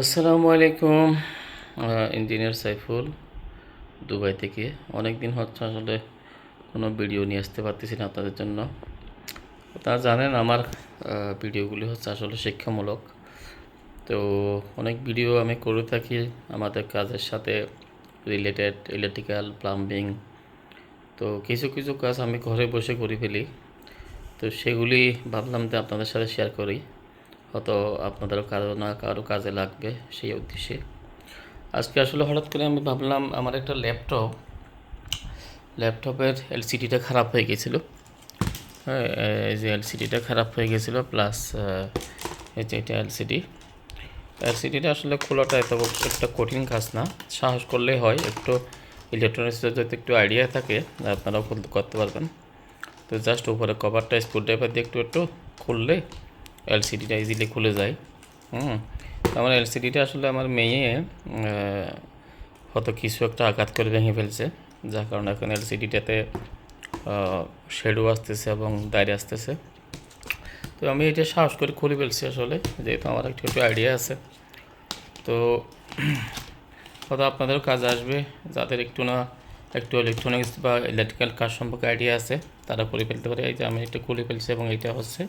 আসসালামু আলাইকুম engineer Saiful, Dubai থেকে। অনেক দিন হচ্ছে আসলে কোনো ভিডিও নিয়ে আসতে পারতেছি না আপনাদের জন্য। আপনারা জানেন আমার ভিডিওগুলি হচ্ছে আসলে শিক্ষামূলক। তো অনেক ভিডিও আমি করে থাকি আমাদের কাজের সাথে রিলেটেড ইলেকট্রিক্যাল প্লাম্বিং তো কিছু কিছু কাজ আমি ঘরে বসে করে ফেলি। তো সেগুলি ভাবলাম যে আপনাদের সাথে শেয়ার করি। হয়তো আপনাদেরও কারও না কারও কাজে লাগবে সেই উদ্দেশ্যে। আজকে আসলে হঠাৎ করে আমি ভাবলাম, আমার একটা ল্যাপটপ, ল্যাপটপের এলসিডিটা খারাপ হয়ে গেছিল। হ্যাঁ এই যে এলসিডিটা খারাপ হয়ে গেছিল, প্লাস এই যে এটা এলসিডি। এলসিডিটা আসলে খোলাটা এত একটা কঠিন কাজ না। সাহস করলেই হয়, একটু ইলেকট্রনিক্সের যদি একটু আইডিয়া থাকে, আপনারাও করতে পারবেন। তো জাস্ট উপরে কভারটা স্ক্রু ড্রাইভার দিয়ে একটু একটু খুললে এলসিডিটা ইজিলি খুলে যায়। হুম আমার এলসিডিটা আসলে আমার মেয়ে হয়তো কিছু একটা আঘাত করে ভেঙে ফেলছে, যার কারণে এখন এলসিডিটাতে শেডও আসতেছে এবং দাঁড়িয়ে আসতেছে। তো আমি এটা সাহস করে খুলে ফেলছি আসলে, যেহেতু আমার একটু একটু আইডিয়া আছে। তো হয়তো আপনাদেরও কাজ আসবে, যাদের একটু না, একটু ইলেকট্রনিক্স বা ইলেকট্রিক্যাল কাজ সম্পর্কে আইডিয়া আছে, তারা করে ফেলতে পারে। এই যে আমি একটু খুলে ফেলছি এবং এটা হচ্ছে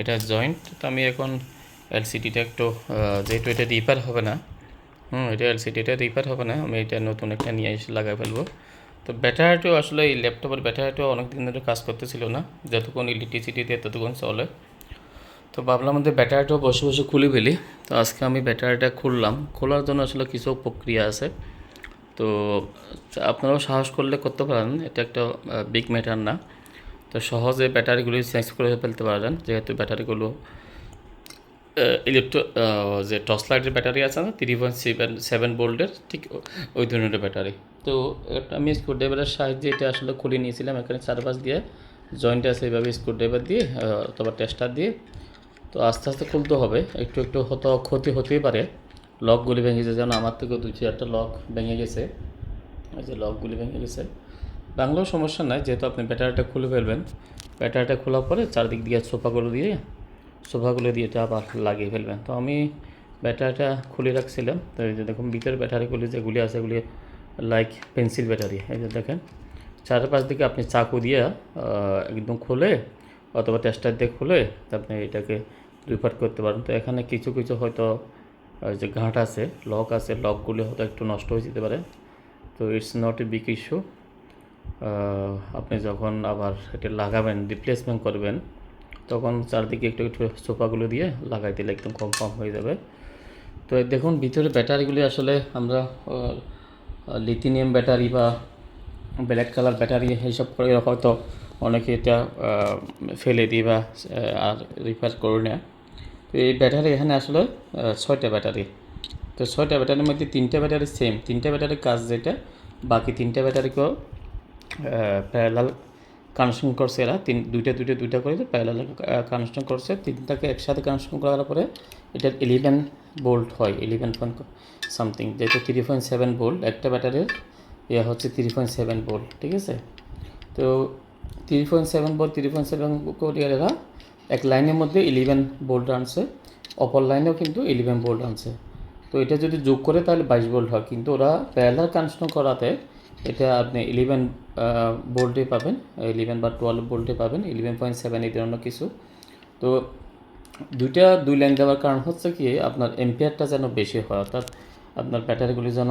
এটা জয়েন্ট তো আমি এখন এলসিডিটা একটু যেহেতু এটা রিপেয়ার হবে না, হুম, এটা এলসিডিটা রিপেয়ার হবে না, আমি এটা নতুন একটা নিয়ে এসে লাগাই ফেলব। তো ব্যাটারিটাও আসলে এই ল্যাপটপের ব্যাটারিটাও অনেক দিন ধরে কাজ করতেছিল না, যতক্ষণ ইলেকট্রিসিটি দিয়ে ততক্ষণ চলে। তো ভাবলাম যে ব্যাটারিটাও বসে বসে খুলে ফেলি। তো আজকে আমি ব্যাটারিটা খুললাম। খোলার জন্য আসলে কিছু প্রক্রিয়া আছে। তো আপনারাও সাহস করলে করতে পারেন। এটা একটা বিগ ম্যাটার না। তো সহজে ব্যাটারিগুলি চেঞ্জ করে ফেলতে পারেন যেহেতু ব্যাটারিগুলো ইলেকট্রো যে টর্চ লাইটের ব্যাটারি আছে না থ্রি পয়েন্ট সেভেন সেভেন বোল্টের, ঠিক ওই ধরনের ব্যাটারি। তো আমি স্ক্রু ড্রাইভারের সাহায্যে এটা আসলে খুলে নিয়েছিলাম, এখানে চারপাশ দিয়ে জয়েন্ট আছে এইভাবে স্ক্রু ড্রাইভার দিয়ে অথবা টেস্টার দিয়ে। তো আস্তে আস্তে খুলতে হবে, একটু একটু হয়তো ক্ষতি হতেই পারে। লকগুলি ভেঙে গেছে, যেমন আমার থেকেও দুই চারটা লক ভেঙে গেছে। এই যে লকগুলি ভেঙে গেছে। বাংলাও সমস্যা নাই, যেহেতু আপনি ব্যাটারিটা খুলে ফেলবেন। ব্যাটারিটা খোলার পরে চারদিক দিয়ে সোফাগুলো দিয়ে সোফাগুলো দিয়ে এটা আবার লাগিয়ে ফেলবেন। তো আমি ব্যাটারিটা খুলে রাখছিলাম। তো এই যে দেখুন, ভিতরে ব্যাটারিগুলি যেগুলি আছে, এগুলি লাইক পেন্সিল ব্যাটারি। এই যে দেখেন, চারপাশ দিকে আপনি চাকু দিয়ে একদম খুলে অথবা টেস্টার দিয়ে খুলে আপনি এটাকে রিপার করতে পারেন। তো এখানে কিছু কিছু হয়তো যে ঘাট আছে লক আছে লকগুলি হয়তো একটু নষ্ট হয়ে যেতে পারে। তো it's not a big issue আপনি যখন আবার এটা লাগাবেন রিপ্লেসমেন্ট করবেন, তখন চারদিকে একটু একটু সোফাগুলো দিয়ে লাগাই দিলে একদম কনফার্ম হয়ে যাবে। তো দেখুন, ভিতরে ব্যাটারিগুলি আসলে আমরা লিথিনিয়াম ব্যাটারি বা ব্ল্যাক কালার ব্যাটারি এইসব করে হয়তো অনেকে এটা ফেলে দিই বা আর রিপেয়ার করে নেয়। তো এই ব্যাটারি এখানে আসলে ছয়টা ব্যাটারি তো ছয়টা ব্যাটারির মধ্যে তিনটা ব্যাটারি সেম তিনটা ব্যাটারির কাজ যেটা, বাকি তিনটা ব্যাটারিকেও প্যারালাল কানেকশন করছে এরা। তিন, দুইটা দুইটা দুইটা করে প্যারালাল কানেকশন করছে। তিনটাকে একসাথে কানেকশন করার পরে এটার ইলেভেন বোল্ট হয় ইলেভেন পয়েন্ট সামথিং যেহেতু থ্রি পয়েন্ট সেভেন বোল্ট একটা ব্যাটারির ইয়ে হচ্ছে থ্রি পয়েন্ট সেভেন বোল্ট ঠিক আছে? তো three point seven volt three point seven করে এরা এক লাইনের মধ্যে ইলেভেন বোল্ট আনছে, অপর লাইনেও কিন্তু ইলেভেন বোল্ট আনছে। তো এটা যদি যোগ করে তাহলে বাইশ বোল্ট হয়। কিন্তু ওরা প্যারালাল কানেকশন করাতে এটা আপনি ইলেভেন ভোল্টে পাবেন ইলেভেন বা টুয়েলভ ভোল্টে পাবেন ইলেভেন পয়েন্ট সেভেন এই ধরনের কিছু। তো দুইটা, দুই লাইন দেওয়ার কারণ হচ্ছে কি, আপনার এম্পিয়ারটা যেন বেশি হয়, অর্থাৎ আপনার ব্যাটারিগুলি যেন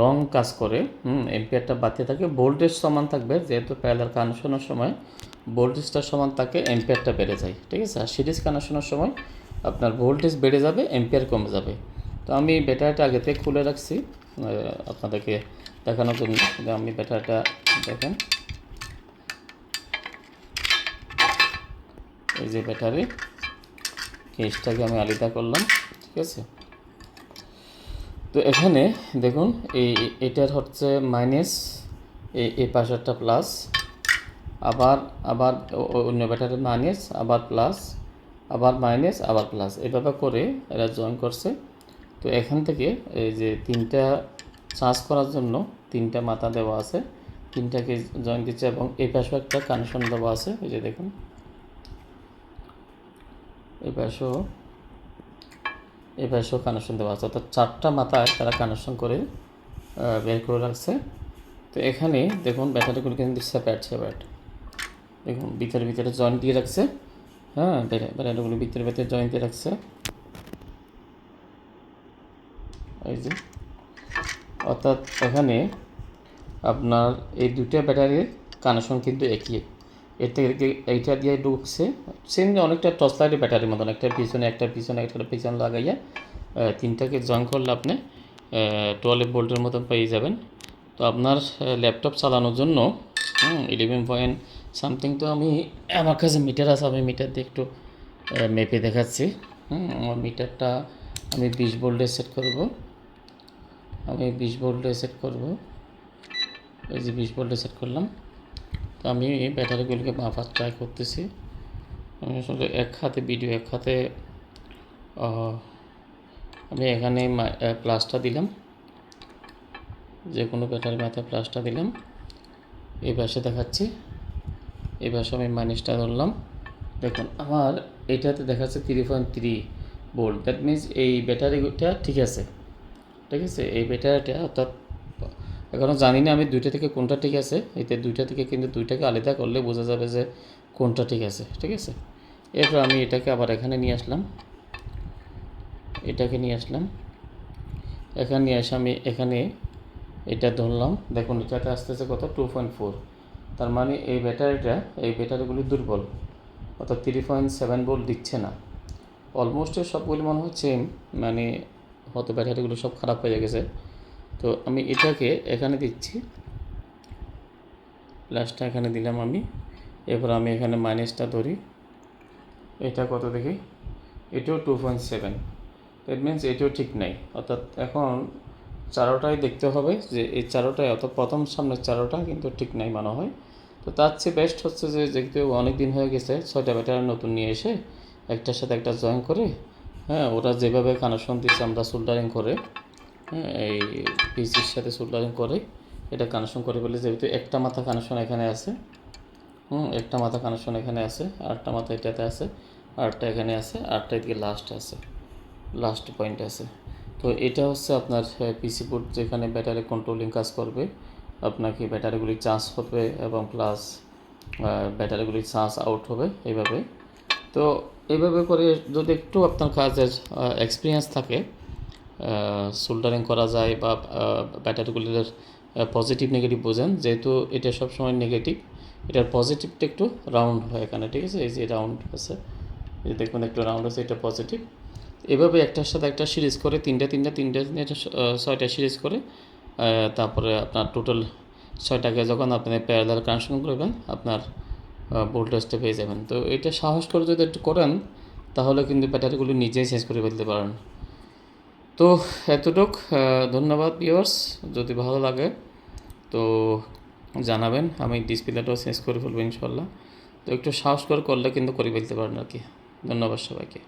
লং কাজ করে, হুম এম্পিয়ারটা বাড়তে থাকে। ভোল্টেজ সমান থাকবে, যেহেতু প্যালার কানেকশনের সময় ভোল্টেজটা সমান থাকে এম্পিয়ারটা বেড়ে যায়, ঠিক আছে? আর সিরিজ কানেকশনের সময় আপনার ভোল্টেজ বেড়ে যাবে এম্পিয়ার কমে যাবে। তো আমি ব্যাটারিটা আগে থেকে খুলে রাখছি আপনাদেরকে দেখানোর জন্য আমি ব্যাটারটা দেখেন। এই যে ব্যাটারি, কেসটাকে আমি আলাদা করলাম, ঠিক আছে? তো এখানে দেখুন, এই এটার হচ্ছে মাইনাস এই পাশেরটা প্লাস আবার আবার অন্য ব্যাটারি মাইনাস আবার প্লাস আবার মাইনাস আবার প্লাস এভাবে করে এরা জয়েন করছে। তো এখান থেকে এই যে তিনটা চার্জ করার জন্য তিনটা মাথা দেওয়া আছে তিনটাকে জয়েন দিচ্ছে এবং এই পাশেও একটা কানেকশন দেওয়া আছে, এই যে দেখুন। এই পাশেও এই পাশেও কানেকশন দেওয়া আছে, অর্থাৎ চারটা মাথায় তারা কানেকশন করে বের করে রাখছে। তো এখানে দেখুন, ব্যাটারিগুলো কিন্তু সেপারেট সেপারেট দেখুন, ভিতরে ভিতরে জয়েন্ট দিয়ে রাখছে। হ্যাঁ ব্যাটারিগুলো ভিতরে ভিতরে জয়েন্ট দিয়ে রাখছে। এই যে অর্থাৎ এখানে আপনার এই দুটা ব্যাটারির কানেকশন কিন্তু একই। এর থেকে এইটা দিয়ে ঢুকছে। সেম অনেকটা টর্চ লাইটের ব্যাটারির মতন একটা পিছনে একটা পিছনে একটা পিছনে লাগাইয়া তিনটাকে জয়েন করলে আপনি টুয়েলভ ভোল্টের মতন পেয়ে যাবেন। তো আপনার ল্যাপটপ চালানোর জন্য ইলেভেন পয়েন্ট সামথিং তো আমি আমার কাছে মিটার আছে আমি মিটার দিয়ে একটু মেপে দেখাচ্ছি। হুম, আমার মিটারটা আমি বিশ ভোল্টে সেট করব। আমি বিশ ভোল্টে সেট করব। এই যে বিশ ভোল্টে সেট করলাম। তো আমি এই ব্যাটারিগুলোকে ট্রাই করতেছি। আমি আসলে এক হাতে ভিডিও এক হাতে আমি এখানে প্লাসটা দিলাম। যে কোনো ব্যাটারি মাথায় প্লাসটা দিলাম। এই পাশে দেখাচ্ছি। এই পাশে আমি মাইনাসটা ধরলাম। দেখুন, আমার এটাতে দেখাচ্ছে three point three volt that means এই ব্যাটারিটা ঠিক আছে। ঠিক আছে, এই ব্যাটারিটা অর্থাৎ এখনও জানি না আমি দুইটা থেকে কোনটা ঠিক আছে। এতে দুইটা থেকে কিন্তু দুইটাকে আলাদা করলে বোঝা যাবে যে কোনটা ঠিক আছে ঠিক আছে? এরপর আমি এটাকে আবার এখানে নিয়ে আসলাম। এটাকে নিয়ে আসলাম। এখানে নিয়ে এসে আমি এখানে এটা ধরলাম। দেখুন, এটাতে আসতেছে কত? টু পয়েন্ট ফোর তার মানে এই ব্যাটারিটা, এই ব্যাটারিগুলি দুর্বল। অর্থাৎ থ্রি পয়েন্ট সেভেন ভোল্ট দিচ্ছে না। অলমোস্ট সবগুলি মনে হচ্ছে মানে হয়তো ব্যাটারিগুলো সব খারাপ হয়ে গেছে। তো আমি এটাকে এখানে দিচ্ছি। প্লাসটা এখানে দিলাম আমি। এরপর আমি এখানে মাইনাসটা ধরি। এটা কত দেখি? এটাও two point seven that means এটাও ঠিক নাই। অর্থাৎ এখন চারোটাই দেখতে হবে যে এই চারোটায় অর্থাৎ প্রথম সামনের চারোটা কিন্তু ঠিক নাই মনে হয়। তো তার চেয়ে বেস্ট হচ্ছে যে যেহেতু অনেক দিন হয়ে গেছে, ছয়টা ব্যাটারি নতুন নিয়ে এসে একটার সাথে একটা জয়েন করে হ্যাঁ ওরা যেভাবে কানেকশন দিচ্ছে আমরা সোল্ডারিং করে হ্যাঁ এই পিসির সাথে সোল্ডারিং করে এটা কানেকশন করে বলে যেহেতু একটা মাথা কানেকশন এখানে আছে, হুম, একটা মাথা কানেকশন এখানে আছে, আরেকটা মাথা এটাতে আছে, আরেকটা এখানে আছে, আরেকটা এদিকে লাস্ট আছে লাস্ট পয়েন্ট আছে। তো এটা হচ্ছে আপনার পিসি বোর্ড যেখানে ব্যাটারি কন্ট্রোলিং কাজ করবে, আপনাকে ব্যাটারিগুলি চার্জ হবে এবং প্লাস ব্যাটারিগুলি চার্জ আউট হবে এইভাবে। তো এইভাবে করে যদি একটু আপনার কাজের এক্সপিরিয়েন্স থাকে সোল্ডারিং করা যায় বা ব্যাটারিগুলির পজিটিভ নেগেটিভ বোঝেন, যেহেতু এটা সবসময় নেগেটিভ এটার পজিটিভটা একটু রাউন্ড হয় এখানে, ঠিক আছে? এই যে রাউন্ড আছে, এই যে দেখুন একটু রাউন্ড আছে, এটা পজিটিভ এভাবে একটার সাথে একটা সিরিজ করে, তিনটা তিনটা তিনটা তিনটা ছয়টা সিরিজ করে তারপরে আপনার টোটাল ছয়টাকে যখন আপনি প্যারালাল কানেকশন করবেন, আপনার ভোল্টেজটা পেয়ে যাবেন। তো এটা সাহস করে যদি একটু করেন, তাহলে কিন্তু ব্যাটারিগুলো নিজেই চেঞ্জ করে ফেলতে পারেন। তো এতটুক ধন্যবাদ ভিউয়ার্স যদি ভালো লাগে তো জানাবেন, আমি ডিসপ্লেটাও চেঞ্জ করে ফেলব ইনশাল্লাহ। তো একটু সাহস করে করলে কিন্তু করে ফেলতে পারেন আর কি। ধন্যবাদ সবাইকে।